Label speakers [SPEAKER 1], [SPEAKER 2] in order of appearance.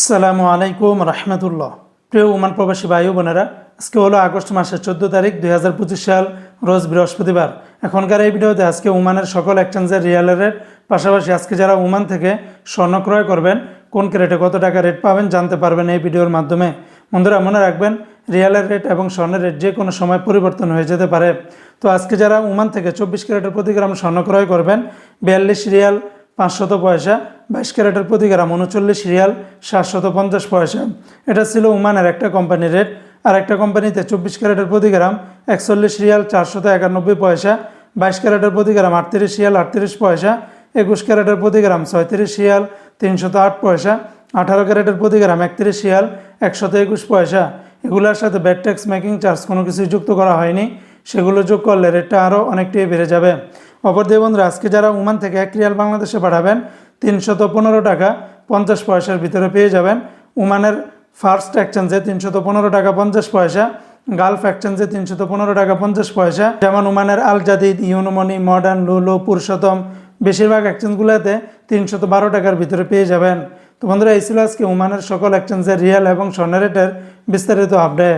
[SPEAKER 1] আসসালামু আলাইকুম রহমতুল্লাহ। প্রিয় উমান প্রবাসী ভাই বোনেরা, আজকে হলো আগস্ট মাসের চোদ্দ তারিখ দুই হাজার পঁচিশ সাল, রোজ বৃহস্পতিবার। এখনকার এই ভিডিওতে আজকে উমানের সকল এক্সচেঞ্জের রিয়ালের রেট পাশাপাশি আজকে যারা উমান থেকে স্বর্ণ ক্রয় করবেন, কোন ক্রেটে কত টাকা রেট পাবেন জানতে পারবেন এই ভিডিওর মাধ্যমে। বন্ধুরা, মনে রাখবেন, রিয়ালের রেট এবং স্বর্ণের রেট যে কোনো সময় পরিবর্তন হয়ে যেতে পারে। তো আজকে যারা উমান থেকে চব্বিশ ক্যারেটের প্রতি গ্রাম স্বর্ণ ক্রয় করবেন, বিয়াল্লিশ রিয়াল পাঁচশত পয়সা বাইশ ক্যারেটের প্রতি গ্রাম উনচল্লিশ রিয়াল সাতশত পঞ্চাশ পয়সা। এটা ছিল উমানের একটা কোম্পানির রেট। আর একটা কোম্পানিতে চব্বিশ ক্যারেটের প্রতি গ্রাম একচল্লিশ রিয়াল চারশত একানব্বই পয়সা। বাইশ ক্যারেটের প্রতি গ্রাম আটত্রিশ রিয়াল আটত্রিশ পয়সা। একুশ ক্যারেটের প্রতি গ্রাম ছয়ত্রিশ রিয়াল তিনশত আট পয়সা। আঠারো ক্যারেটের প্রতি গ্রাম একত্রিশ রিয়াল একশত একুশ পয়সা। এগুলোর সাথে ব্যাড ট্যাক্স মেকিং চার্জ কোনো কিছুই যুক্ত করা হয়নি। সেগুলো যোগ করলে রেটটা আরও অনেকটাই বেড়ে যাবে। অপরদিকে বন্ধুরা, আজকে যারা উমান থেকে এক রিয়াল বাংলাদেশে পাঠাবেন তিনশত পনেরো টাকা পঞ্চাশ পয়সার ভিতরে পেয়ে যাবেন। উমানের ফার্স্ট এক্সচেঞ্জে তিনশত পনেরো টাকা পঞ্চাশ পয়সা গালফ এক্সচেঞ্জে তিনশত পনেরো টাকা পঞ্চাশ পয়সা। যেমন উমানের আল জাদিদ ইউনোমনি মডার্ন লুলু, পুরুষোত্তম, বেশিরভাগ এক্সচেঞ্জগুলোতে তিনশত বারো টাকার ভিতরে পেয়ে যাবেন। তো বন্ধুরা, এই ছিল আজকে উমানের সকল এক্সচেঞ্জের রিয়াল এবং স্বর্ণ রেটের বিস্তারিত আপডেট